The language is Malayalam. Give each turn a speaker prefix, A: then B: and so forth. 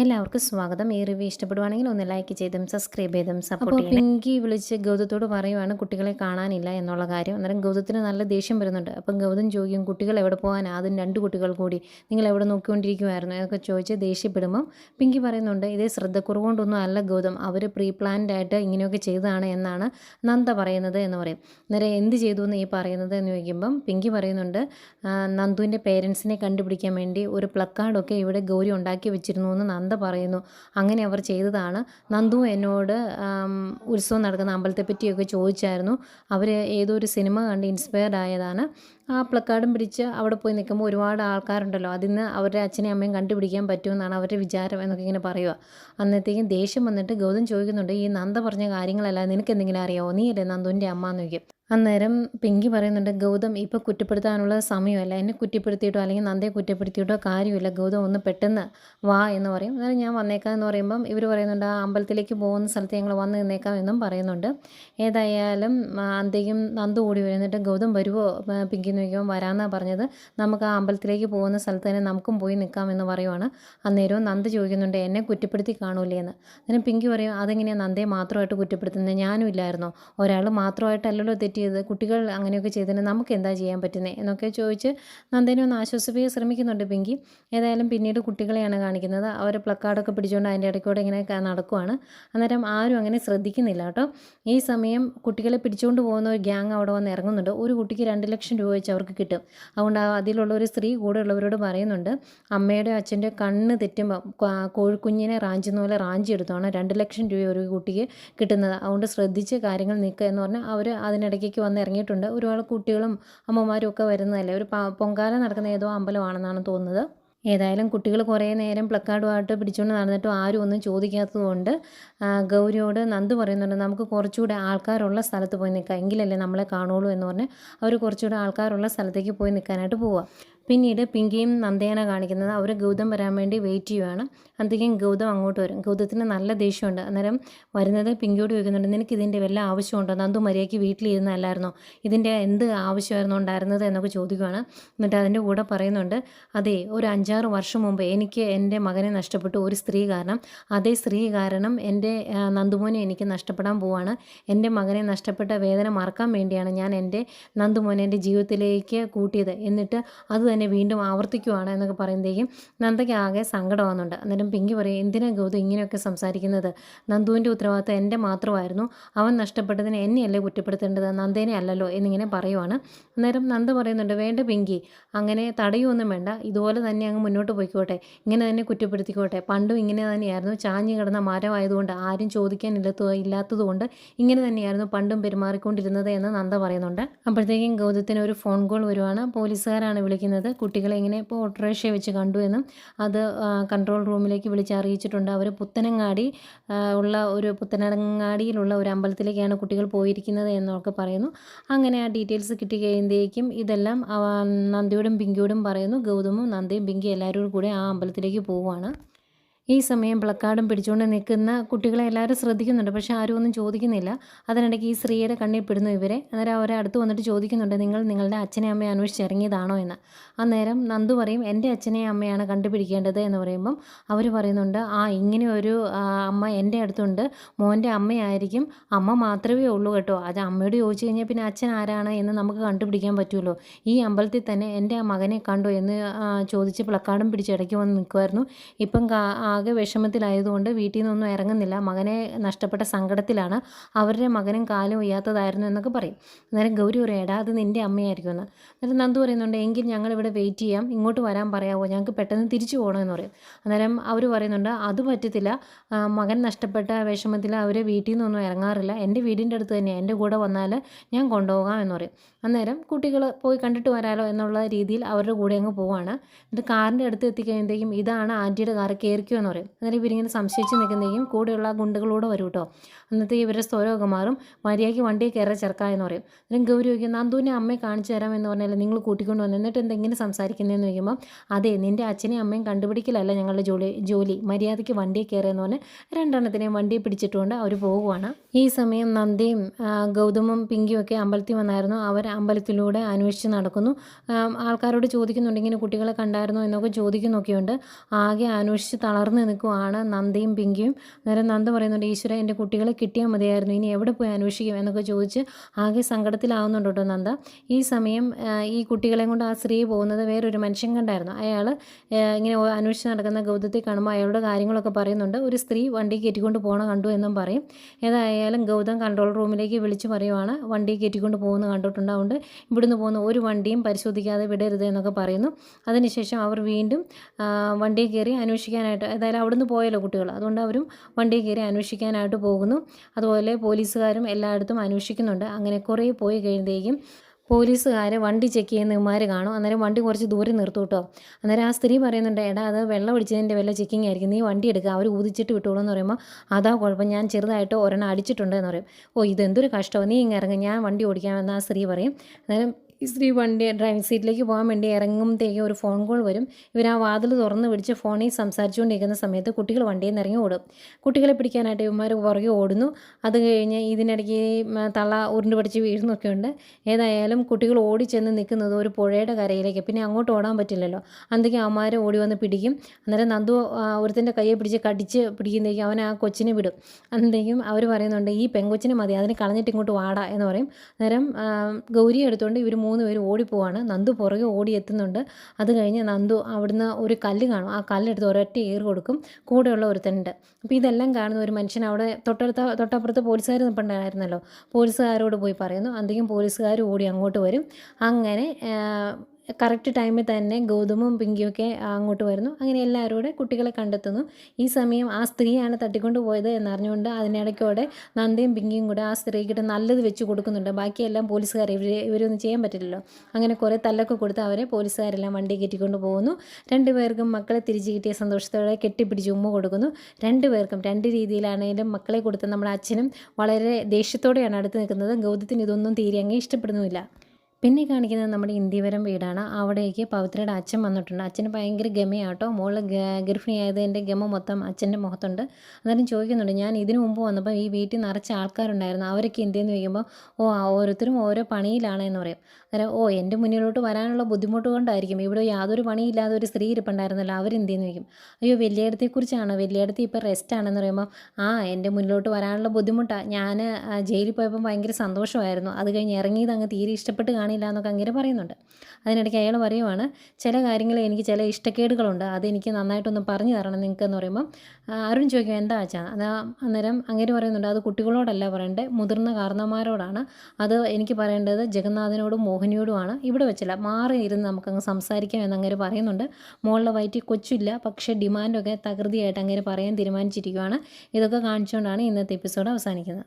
A: എല്ലാവർക്കും സ്വാഗതം. ഈ റിവ്യൂ ഇഷ്ടപ്പെടുവാണെങ്കിൽ ഒന്ന് ലൈക്ക് ചെയ്തും സബ്സ്ക്രൈബ് ചെയ്തും സപ്പോർട്ട് അപ്പോൾ പിങ്കി വിളിച്ച് ഗൗതത്തോട് പറയുവാണ് കുട്ടികളെ കാണാനില്ല എന്നുള്ള കാര്യം. അന്നേരം ഗൗതത്തിന് നല്ല ദേഷ്യം വരുന്നുണ്ട്. അപ്പം ഗൗതം ചോദിക്കും കുട്ടികൾ എവിടെ പോകാൻ ആദ്യം രണ്ട് കുട്ടികൾ കൂടി. നിങ്ങൾ എവിടെ നോക്കിക്കൊണ്ടിരിക്കുമായിരുന്നു എന്നൊക്കെ ചോദിച്ച് ദേഷ്യപ്പെടുമ്പം പിങ്കി പറയുന്നുണ്ട് ഇതേ ശ്രദ്ധക്കുറവുകൊണ്ടൊന്നും അല്ല ഗൗതം. അവർ പ്രീ പ്ലാൻഡ് ആയിട്ട് ഇങ്ങനെയൊക്കെ ചെയ്തതാണ് എന്നാണ് നന്ദ പറയുന്നത് എന്ന് പറയും. അന്നേരം എന്ത് ചെയ്തു എന്ന് ഈ പറയുന്നത് എന്ന് ചോദിക്കുമ്പം പിങ്കി പറയുന്നുണ്ട് നന്ദുവിന്റെ പേരൻസിനെ കണ്ടുപിടിക്കാൻ വേണ്ടി ഒരു പ്ലക്കാർഡൊക്കെ ഇവിടെ ഗൗരി ഉണ്ടാക്കി വെച്ചിരുന്നു എന്ന് നന്ദ പറയുന്നു. അങ്ങനെ അവർ ചെയ്തതാണ്. നന്ദു എന്നോട് ഉത്സവം നടക്കുന്ന അമ്പലത്തെപ്പറ്റിയൊക്കെ ചോദിച്ചായിരുന്നു. അവർ ഏതോ ഒരു സിനിമ കണ്ട് ഇൻസ്പയർഡ് ആയതാണ്. പ്ലക്കാർഡും പിടിച്ച് അവിടെ പോയി നിൽക്കുമ്പോൾ ഒരുപാട് ആൾക്കാരുണ്ടല്ലോ. അതിന്ന് അവരുടെ അച്ഛനെയും അമ്മയും കണ്ടുപിടിക്കാൻ പറ്റുമെന്നാണ് അവരുടെ വിചാരം എന്നൊക്കെ ഇങ്ങനെ പറയുക. അന്നത്തേക്കും ദേഷ്യം വന്നിട്ട് ഗൗതം ചോദിക്കുന്നുണ്ട് ഈ നന്ദ പറഞ്ഞ കാര്യങ്ങളല്ല നിനക്ക് എന്തെങ്കിലും അറിയാമോ നീയല്ലേ നന്ദുവിന്റെ അമ്മ എന്ന് ചോദിക്കും. അന്നേരം പിങ്കി പറയുന്നുണ്ട് ഗൗതം ഇപ്പോൾ കുറ്റപ്പെടുത്താനുള്ള സമയമല്ല. എന്നെ കുറ്റപ്പെടുത്തിയിട്ടോ അല്ലെങ്കിൽ നന്ദയെ കുറ്റപ്പെടുത്തിയിട്ടോ കാര്യമില്ല. ഗൗതം ഒന്ന് പെട്ടെന്ന് വാ എന്ന് പറയും. അന്നേരം ഞാൻ വന്നേക്കാം എന്ന് പറയുമ്പം ഇവർ പറയുന്നുണ്ട് ആ അമ്പലത്തിലേക്ക് പോകുന്ന സ്ഥലത്ത് ഞങ്ങൾ വന്ന് നിന്നേക്കാം എന്നും പറയുന്നുണ്ട്. ഏതായാലും അന്തയും നന്ദ കൂടി വരുന്നിട്ട് ഗൗതം വരുമോ പിങ്കി ചോദിക്കുമ്പോൾ വരാമെന്നാണ് പറഞ്ഞത്. നമുക്ക് ആ അമ്പലത്തിലേക്ക് പോകുന്ന സ്ഥലത്ത് തന്നെ നമുക്കും പോയി നിൽക്കാമെന്ന് പറയുവാണ്. അന്നേരവും നന്ദ് ചോദിക്കുന്നുണ്ട് എന്നെ കുറ്റപ്പെടുത്തി കാണൂലേ എന്ന്? അതിന് പിങ്കി പറയും അതെങ്ങനെയാണ് നന്ദയെ മാത്രമായിട്ട് കുറ്റപ്പെടുത്തുന്നത് ഞാനും ഇല്ലായിരുന്നോ? ഒരാൾ മാത്രമായിട്ടല്ലല്ലോ തെറ്റിയത് കുട്ടികൾ അങ്ങനെയൊക്കെ ചെയ്തതിന് നമുക്ക് എന്താ ചെയ്യാൻ പറ്റുന്നത് എന്നൊക്കെ ചോദിച്ച് നന്ദേനെ ഒന്ന് ആശ്വസിപ്പിക്കാൻ ശ്രമിക്കുന്നുണ്ട് പിങ്കി. ഏതായാലും പിന്നീട് കുട്ടികളെയാണ് കാണിക്കുന്നത്. അവർ പ്ലക്കാർഡൊക്കെ പിടിച്ചുകൊണ്ട് അതിന്റെ ഇടയ്ക്കൂടെ ഇങ്ങനെ നടക്കുവാണ്. അന്നേരം ആരും അങ്ങനെ ശ്രദ്ധിക്കുന്നില്ല കേട്ടോ. ഈ സമയം കുട്ടികളെ പിടിച്ചുകൊണ്ട് പോകുന്ന ഒരു ഗ്യാങ് അവിടെ വന്ന് ഇറങ്ങുന്നുണ്ട്. ഒരു കുട്ടിക്ക് രണ്ട് ലക്ഷം രൂപ വെച്ച് അവർക്ക് കിട്ടും. അതുകൊണ്ട് അതിലുള്ള ഒരു സ്ത്രീ കൂടെ ഉള്ളവരോട് പറയുന്നുണ്ട് അമ്മയുടെ അച്ഛന്റെ കണ്ണ് തെറ്റുമ്പോൾ കോഴിക്കുഞ്ഞിനെ റാഞ്ചുന്ന പോലെ റാഞ്ചി എടുത്താണ്. രണ്ട് ലക്ഷം രൂപ ഒരു കുട്ടിക്ക് കിട്ടുന്നത്. അതുകൊണ്ട് ശ്രദ്ധിച്ച് കാര്യങ്ങൾ നിൽക്കുക എന്ന് പറഞ്ഞാൽ അവർ അതിനിടയ്ക്ക് വന്ന് ഇറങ്ങിയിട്ടുണ്ട്. ഒരുപാട് കുട്ടികളും അമ്മമാരും ഒക്കെ വരുന്നതല്ലേ? ഒരു പൊങ്കാല നടക്കുന്ന ഏതോ അമ്പലമാണെന്നാണ് തോന്നുന്നത്. ഏതായാലും കുട്ടികൾ കുറേ നേരം പ്ലക്കാർഡുമായിട്ട് പിടിച്ചുകൊണ്ട് നടന്നിട്ടും ആരും ഒന്നും ചോദിക്കാത്തതുകൊണ്ട് ഗൗരിയോട് നന്ദു പറയുന്നുണ്ട് നമുക്ക് കുറച്ചുകൂടെ ആൾക്കാരുള്ള സ്ഥലത്ത് പോയി നിൽക്കാം. എങ്കിലല്ലേ നമ്മളെ കാണുള്ളൂ എന്ന് പറഞ്ഞ് അവർ കുറച്ചുകൂടെ ആൾക്കാരുള്ള സ്ഥലത്തേക്ക് പോയി നിൽക്കാനായിട്ട് പോവുക. പിന്നീട് പിങ്കിയും നന്ദയാണ് കാണിക്കുന്നത് അവർ ഗൗതം വരാൻ വേണ്ടി വെയിറ്റ് ചെയ്യുവാണ്. അന്തിക്കും ഗൗതം അങ്ങോട്ട് വരും. ഗൗതത്തിന് നല്ല ദേഷ്യമുണ്ട്. അന്നേരം വരുന്നത് പിങ്കിയോട് ചോദിക്കുന്നുണ്ട് നിനക്ക് ഇതിന്റെ വല്ല ആവശ്യമുണ്ടോ? നന്ദു മര്യാദയ്ക്ക് വീട്ടിലിരുന്നല്ലായിരുന്നോ ഇതിന്റെ എന്ത് ആവശ്യമായിരുന്നു ഉണ്ടായിരുന്നത് എന്നൊക്കെ ചോദിക്കുവാണ്. എന്നിട്ട് അതിന്റെ കൂടെ പറയുന്നുണ്ട് അതെ ഒരു അഞ്ചാറ് വർഷം മുമ്പ് എനിക്ക് എന്റെ മകനെ നഷ്ടപ്പെട്ടു ഒരു സ്ത്രീ കാരണം. അതേ സ്ത്രീ കാരണം എന്റെ നന്ദുമോനെ എനിക്ക് നഷ്ടപ്പെടാൻ പോവാണ്. എന്റെ മകനെ നഷ്ടപ്പെട്ട വേദന മറക്കാൻ വേണ്ടിയാണ് ഞാൻ എന്റെ നന്ദുമോനെ എന്റെ ജീവിതത്തിലേക്ക് കൂട്ടിയത്. എന്നിട്ട് അത് തന്നെ വീണ്ടും ആവർത്തിക്കുവാണ് എന്നൊക്കെ പറയുമ്പോഴേക്കും നന്ദയ്ക്ക് ആകെ സങ്കടമാകുന്നുണ്ട് അന്നേരം പിങ്കി പറയും എന്തിനാ ഗൗതം ഇങ്ങനെയൊക്കെ സംസാരിക്കുന്നത്? നന്ദുവിന്റെ ഉത്തരവാദിത്തം എന്റെ മാത്രമായിരുന്നു. അവൻ നഷ്ടപ്പെട്ടതിന് എന്നെയല്ലേ കുറ്റപ്പെടുത്തേണ്ടത്? നന്ദേനെ അല്ലല്ലോ എന്നിങ്ങനെ പറയുവാണ്. അന്നേരം നന്ദ പറയുന്നുണ്ട് വേണ്ട പിങ്കി അങ്ങനെ തടയുമൊന്നും വേണ്ട. ഇതുപോലെ തന്നെ അങ്ങ് മുന്നോട്ട് പോയിക്കോട്ടെ. ഇങ്ങനെ തന്നെ കുറ്റപ്പെടുത്തിക്കോട്ടെ. പണ്ടും ഇങ്ങനെ തന്നെയായിരുന്നു. ചാഞ്ഞു കിടന്ന മരമായതുകൊണ്ട് ആരും ചോദിക്കാൻ ഇല്ലാത്ത ഇല്ലാത്തതുകൊണ്ട് ഇങ്ങനെ തന്നെയായിരുന്നു പണ്ടും പെരുമാറിക്കൊണ്ടിരുന്നത് എന്ന് നന്ദ പറയുന്നുണ്ട്. അപ്പോഴത്തേക്കും ഗൗതത്തിന് ഒരു ഫോൺ കോൾ വരുവാണ്. പോലീസുകാരാണ് വിളിക്കുന്നത്. കുട്ടികളെ ഇങ്ങനെ ഇപ്പോൾ ഓട്ടോറിക്ഷ വെച്ച് കണ്ടു എന്നും അത് കൺട്രോൾ റൂമിലേക്ക് വിളിച്ച് അറിയിച്ചിട്ടുണ്ട്. അവർ പുത്തനങ്ങാടി ഉള്ള ഒരു പുത്തനങ്ങാടിയിലുള്ള ഒരു അമ്പലത്തിലേക്കാണ് കുട്ടികൾ പോയിരിക്കുന്നത് എന്നൊക്കെ പറയുന്നു. അങ്ങനെ ആ ഡീറ്റെയിൽസ് കിട്ടി കഴിയുമ്പോഴേക്കും ഇതെല്ലാം നന്ദിയോടും പിങ്കിയോടും പറയുന്നു. ഗൗതമും നന്ദയും പിങ്കി എല്ലാവരും കൂടെ ആ അമ്പലത്തിലേക്ക് പോവുകയാണ്. ഈ സമയം പ്ലക്കാർഡും പിടിച്ചുകൊണ്ട് നിൽക്കുന്ന കുട്ടികളെ എല്ലാവരും ശ്രദ്ധിക്കുന്നുണ്ട്. പക്ഷേ ആരും ഒന്നും ചോദിക്കുന്നില്ല. അതിനിടയ്ക്ക് ഈ സ്ത്രീയുടെ കണ്ണിൽ പെടുന്നു ഇവരെ. അന്നേരം അവരെ അടുത്ത് വന്നിട്ട് ചോദിക്കുന്നുണ്ട് നിങ്ങൾ നിങ്ങളുടെ അച്ഛനെ അമ്മയെ അന്വേഷിച്ച് ഇറങ്ങിയതാണോ? എന്ന്. അന്നേരം നന്ദു പറയും എന്റെ അച്ഛനെയും അമ്മയാണ് കണ്ടുപിടിക്കേണ്ടത് എന്ന് പറയുമ്പം അവർ പറയുന്നുണ്ട് ആ ഇങ്ങനെ ഒരു അമ്മ എന്റെ അടുത്തുണ്ട്. മോന്റെ അമ്മയായിരിക്കും. അമ്മ മാത്രമേ ഉള്ളൂ കേട്ടോ. അത് അമ്മയോട് ചോദിച്ചു കഴിഞ്ഞാൽ പിന്നെ അച്ഛൻ ആരാണ് എന്ന് നമുക്ക് കണ്ടുപിടിക്കാൻ പറ്റുമല്ലോ. ഈ അമ്പലത്തിൽ തന്നെ എന്റെ മകനെ കണ്ടോ? എന്ന് ചോദിച്ച് പ്ലക്കാർഡും പിടിച്ച് ഇടയ്ക്ക് വന്ന് നിൽക്കുമായിരുന്നു. ഇപ്പം ആകെ വിഷമത്തിലായതുകൊണ്ട് വീട്ടിൽ നിന്നൊന്നും ഇറങ്ങുന്നില്ല. മകനെ നഷ്ടപ്പെട്ട സങ്കടത്തിലാണ് അവരുടെ മകനും കാലും വയ്യാത്തതായിരുന്നു എന്നൊക്കെ പറയും. അന്നേരം ഗൗരി പറയും അത് നിന്റെ അമ്മയായിരിക്കും എന്ന് അന്നേരം നന്ദു പറയുന്നുണ്ട് എങ്കിൽ ഞങ്ങളിവിടെ വെയിറ്റ് ചെയ്യാം. ഇങ്ങോട്ട് വരാൻ പറയാമോ ഞങ്ങൾക്ക് പെട്ടെന്ന് തിരിച്ചു പോകണമെന്ന് പറയും. അന്നേരം അവർ പറയുന്നുണ്ട് അത് പറ്റത്തില്ല. മകൻ നഷ്ടപ്പെട്ട വിഷമത്തിൽ അവർ വീട്ടിൽ നിന്നൊന്നും ഇറങ്ങാറില്ല. എന്റെ വീടിന്റെ അടുത്ത് തന്നെയാണ് എന്റെ കൂടെ വന്നാൽ ഞാൻ കൊണ്ടുപോകാം എന്ന് പറയും. അന്നേരം കുട്ടികൾ പോയി കണ്ടിട്ട് വരാലോ എന്നുള്ള രീതിയിൽ അവരുടെ കൂടെ അങ്ങ് പോവാണ്. എന്നിട്ട് കാറിന്റെ അടുത്ത് എത്തിക്കഴിയുമ്പോഴത്തേക്കും ഇതാണ് ആന്റിയുടെ കാർ കയറിക്കോ എന്ന് പറയും. അന്നേരം ഇവരിങ്ങനെ സംശയിച്ച് നിൽക്കുന്നതെങ്കിലും കൂടെയുള്ള ഗുണ്ടുകളോട് വരും കേട്ടോ അന്നത്തെ ഇവരുടെ സ്വരമൊക്കെ മാറും മര്യാദയ്ക്ക് വണ്ടിയിൽ കയറി ചെറുക്ക എന്ന് പറയും. അന്നേരം ഗൗരി ചോദിക്കും നന്ദുവിനെ അമ്മയെ കാണിച്ചു തരാം എന്ന് പറഞ്ഞാൽ നിങ്ങൾ കൂട്ടിക്കൊണ്ട് വന്നു. എന്നിട്ട് എന്തെങ്കിലും സംസാരിക്കുന്നതെന്ന് ചോദിക്കുമ്പോൾ അതെ നിന്റെ അച്ഛനെയും അമ്മയും കണ്ടുപിടിക്കലല്ല ഞങ്ങളുടെ ജോലി ജോലി. മര്യാദയ്ക്ക് വണ്ടിയിൽ കയറിയെന്ന് പറഞ്ഞ് രണ്ടെണ്ണത്തിനെയും വണ്ടിയെ പിടിച്ചിട്ടുകൊണ്ട് അവർ പോകുവാണ്. ഈ സമയം നന്ദിയും ഗൗതമും പിങ്കിയും ഒക്കെ അമ്പലത്തിൽ വന്നായിരുന്നു. അവർ അമ്പലത്തിലൂടെ അന്വേഷിച്ച് നടക്കുന്നു. ആൾക്കാരോട് ചോദിക്കുന്നുണ്ട് ഇങ്ങനെ കുട്ടികളെ കണ്ടായിരുന്നു? എന്നൊക്കെ ചോദിക്കുന്നൊക്കെയുണ്ട്. ആകെ അന്വേഷിച്ച് തളർന്നു തകർന്ന് നിൽക്കുവാണ് നന്ദിയും പിങ്കിയും. അന്നേരം നന്ദ പറയുന്നുണ്ട് ഈശ്വര എന്റെ കുട്ടികളെ കിട്ടിയാൽ മതിയായിരുന്നു. ഇനി എവിടെ പോയി അന്വേഷിക്കും? എന്നൊക്കെ ചോദിച്ച് ആകെ സങ്കടത്തിലാവുന്നുണ്ട് കേട്ടോ നന്ദ. ഈ സമയം ഈ കുട്ടികളെയും കൊണ്ട് ആ സ്ത്രീ പോകുന്നത് വേറൊരു മനുഷ്യൻ കണ്ടായിരുന്നു. അയാൾ ഇങ്ങനെ അന്വേഷിച്ച് നടക്കുന്ന ഗൗതത്തെ കാണുമ്പോൾ അയാളുടെ കാര്യങ്ങളൊക്കെ പറയുന്നുണ്ട്. ഒരു സ്ത്രീ വണ്ടി കയറ്റിക്കൊണ്ട് പോകണം കണ്ടു എന്നും പറയും. ഏതായാലും ഗൗതം കൺട്രോൾ റൂമിലേക്ക് വിളിച്ച് പറയുവാണ് വണ്ടി കയറ്റിക്കൊണ്ട് പോകുന്നത് കണ്ടിട്ടുണ്ട് അതുകൊണ്ട് ഇവിടുന്ന് പോകുന്ന ഒരു വണ്ടിയും പരിശോധിക്കാതെ വിടരുത് എന്നൊക്കെ പറയുന്നു. അതിനുശേഷം അവർ വീണ്ടും വണ്ടി കയറി അന്വേഷിക്കാനായിട്ട് ഏതായാലും അവിടുന്ന് പോയല്ലോ കുട്ടികൾ. അതുകൊണ്ട് അവരും വണ്ടിയിൽ കയറി അന്വേഷിക്കാനായിട്ട് പോകുന്നു. അതുപോലെ പോലീസുകാരും എല്ലായിടത്തും അന്വേഷിക്കുന്നുണ്ട്. അങ്ങനെ കുറേ പോയി കഴിയുമ്പോഴേക്കും പോലീസുകാർ വണ്ടി ചെക്ക് ചെയ്യുന്ന ഇവന്മാർ കാണും. അന്നേരം വണ്ടി കുറച്ച് ദൂരെ നിർത്തും കേട്ടോ. അന്നേരം ആ സ്ത്രീ പറയുന്നുണ്ട് എടാ അത് വെള്ളം ഒഴിച്ചതിന്റെ വല്ല ചെക്കിങ് ആയിരിക്കും. നീ വണ്ടി എടുക്കുക അവർ ഊതിച്ചിട്ട് വിട്ടോളൂ എന്ന് പറയുമ്പോൾ അതാ കുഴപ്പം. ഞാൻ ചെറുതായിട്ട് ഒരെണ്ണം അടിച്ചിട്ടുണ്ട് എന്ന് പറയും. ഓ ഇതെന്തൊരു കഷ്ടമാണ് നീ ഇങ്ങനെ ഇറങ്ങും. ഞാൻ വണ്ടി ഓടിക്കാമെന്ന് ആ സ്ത്രീ പറയും. അന്നേരം ഈ സ്ത്രീ വണ്ടി ഡ്രൈവിംഗ് സീറ്റിലേക്ക് പോകാൻ വേണ്ടി ഇറങ്ങുമ്പോഴത്തേക്ക് ഒരു ഫോൺ കോൾ വരും. ഇവർ ആ വാതിൽ തുറന്ന് പിടിച്ച് ഫോണിൽ സംസാരിച്ചുകൊണ്ടിരിക്കുന്ന സമയത്ത് കുട്ടികൾ വണ്ടിയിൽ നിന്ന് ഇറങ്ങി ഓടും. കുട്ടികളെ പിടിക്കാനായിട്ട് ഇവന്മാർ പുറകെ ഓടുന്നു. അത് കഴിഞ്ഞ് ഇതിനിടയ്ക്ക് തള്ള ഉരുണ്ട് പിടിച്ച് വീഴുന്നൊക്കെ ഉണ്ട് ഏതായാലും കുട്ടികൾ ഓടി ചെന്ന് നിൽക്കുന്നത് ഒരു പുഴയുടെ കരയിലേക്ക്. പിന്നെ അങ്ങോട്ട് ഓടാൻ പറ്റില്ലല്ലോ. അന്തൊക്കെ അമ്മമാർ ഓടി വന്ന് പിടിക്കും. അന്നേരം നന്ദു ഒരുത്തിന്റെ കയ്യെ പിടിച്ച് കടിച്ച് പിടിക്കുന്നതേക്കും അവൻ ആ കൊച്ചിനെ വിടും. അന്നേക്കും അവർ പറയുന്നുണ്ട് ഈ പെങ്കൊച്ചിനെ മതി. അതിനെ കളഞ്ഞിട്ട് ഇങ്ങോട്ട് വാടാ എന്ന് പറയും. അന്നേരം ഗൗരി എടുത്തുകൊണ്ട് ഇവർ പേര് ഓടിപ്പോവാണ്. നന്ദു പുറകെ ഓടി എത്തുന്നുണ്ട് അത് കഴിഞ്ഞ് നന്ദു അവിടുന്ന് ഒരു കല്ല് കാണും. ആ കല്ലെടുത്ത് ഒരൊറ്റ ഏറ് കൊടുക്കും. കൂടെയുള്ള ഒരുത്തനുണ്ട്. അപ്പോൾ ഇതെല്ലാം കാണുന്ന ഒരു മനുഷ്യൻ അവിടെ തൊട്ടടുത്ത തൊട്ടപ്പുറത്ത് പോലീസുകാർ നിൽപ്പുണ്ടായിരുന്നല്ലോ പോലീസുകാരോട് പോയി പറയുന്നു. അധികം പോലീസുകാർ ഓടി അങ്ങോട്ട് വരും. അങ്ങനെ കറക്റ്റ് ടൈമിൽ തന്നെ ഗൗതമും പിങ്കിയൊക്കെ അങ്ങോട്ട് വരുന്നു. അങ്ങനെ എല്ലാവരും കൂടെ കുട്ടികളെ കണ്ടെത്തുന്നു. ഈ സമയം ആ സ്ത്രീയാണ് തട്ടിക്കൊണ്ട് പോയത് എന്നറിഞ്ഞുകൊണ്ട് അതിനിടയ്ക്കോടെ നന്ദയും പിങ്കിയും കൂടെ ആ സ്ത്രീക്കിട്ട് നല്ലത് വെച്ച് കൊടുക്കുന്നുണ്ട്. ബാക്കിയെല്ലാം പോലീസുകാരെ ഇവർ ഇവരൊന്നും ചെയ്യാൻ പറ്റില്ലല്ലോ. അങ്ങനെ കുറേ തല്ലൊക്കെ കൊടുത്ത് അവരെ പോലീസുകാരെല്ലാം വണ്ടി കയറ്റിക്കൊണ്ട് പോകുന്നു. രണ്ടുപേർക്കും മക്കളെ തിരിച്ചു കിട്ടിയ സന്തോഷത്തോടെ കെട്ടിപ്പിടിച്ച് ഉമ്മ കൊടുക്കുന്നു. രണ്ടുപേർക്കും രണ്ട് രീതിയിലാണെങ്കിലും മക്കളെ കൊടുത്ത നമ്മുടെ അച്ഛനും വളരെ ദേഷ്യത്തോടെയാണ് അടുത്ത് നിൽക്കുന്നത്. ഗൗതത്തിന് ഇതൊന്നും തീരെ അങ്ങ് ഇഷ്ടപ്പെടുന്നുമില്ല. പിന്നെ കാണിക്കുന്നത് നമ്മുടെ ഇന്ത്യവരം വീടാണ്. അവിടേക്ക് പവിത്രയുടെ അച്ഛൻ വന്നിട്ടുണ്ട്. അച്ഛന് ഭയങ്കര ഗമയാട്ടോ. മോൾ ഗർഭിണിയായതിന്റെ ഗമ മൊത്തം അച്ഛന്റെ മുഖത്തുണ്ട്. അന്നേരം ചോദിക്കുന്നുണ്ട് ഞാൻ ഇതിനു മുമ്പ് വന്നപ്പോൾ ഈ വീട്ടിൽ നിറച്ച ആൾക്കാരുണ്ടായിരുന്നു. അവരൊക്കെ എന്തെന്ന് ചോദിക്കുമ്പോൾ ഓ ഓരോരുത്തരും ഓരോ പണിയിലാണ് എന്ന് പറയും. അന്നേരം ഓ എന്റെ മുന്നിലോട്ട് വരാനുള്ള ബുദ്ധിമുട്ട് കൊണ്ടായിരിക്കും. ഇവിടെ യാതൊരു പണിയില്ലാതെ ഒരു സ്ത്രീ ഇരിപ്പുണ്ടായിരുന്നല്ലോ. അവരെന്തെന്ന് ചോദിക്കും? അയ്യോ വലിയയിടത്തെക്കുറിച്ചാണ് വലിയടത്ത് ഇപ്പോൾ റെസ്റ്റ് ആണെന്ന് പറയുമ്പോൾ ആ എന്റെ മുന്നിലോട്ട് വരാനുള്ള ബുദ്ധിമുട്ടാണ് ഞാൻ ജയിലിൽ പോയപ്പോൾ ഭയങ്കര സന്തോഷമായിരുന്നു. അത് കഴിഞ്ഞ് ഇറങ്ങിയത് അങ്ങ് തീരെ ഇഷ്ടപ്പെട്ട് കാണില്ല എന്നൊക്കെ അങ്ങനെ പറയുന്നുണ്ട്. അതിനിടയ്ക്ക് അയാൾ പറയുവാണ് ചില കാര്യങ്ങൾ എനിക്ക് ചില ഇഷ്ടക്കേടുകളുണ്ട്. അതെനിക്ക് നന്നായിട്ടൊന്ന് പറഞ്ഞു തരണം നിങ്ങൾക്ക് എന്ന് പറയുമ്പം അരുൺ ചോദിക്കും എന്താ വെച്ചാൽ അത് അന്നേരം അങ്ങനെ പറയുന്നുണ്ട്. അത് കുട്ടികളോടല്ല പറയേണ്ടത് മുതിർന്ന കാരണന്മാരോടാണ് അത് എനിക്ക് പറയേണ്ടത് ജഗന്നാഥനോടും മോഹിനിയോടുമാണ്. ഇവിടെ വെച്ചില്ല മാറി ഇരുന്ന് നമുക്കങ്ങ് സംസാരിക്കാം എന്നങ്ങനെ പറയുന്നുണ്ട്. മോളുടെ വയറ്റിൽ കൊച്ചില്ല പക്ഷേ ഡിമാൻഡൊക്കെ തകൃതിയായിട്ട് അങ്ങനെ പറയാൻ തീരുമാനിച്ചിരിക്കുകയാണ് ഇതൊക്കെ കാണിച്ചുകൊണ്ടാണ് ഇന്നത്തെ എപ്പിസോഡ് അവസാനിക്കുന്നത്.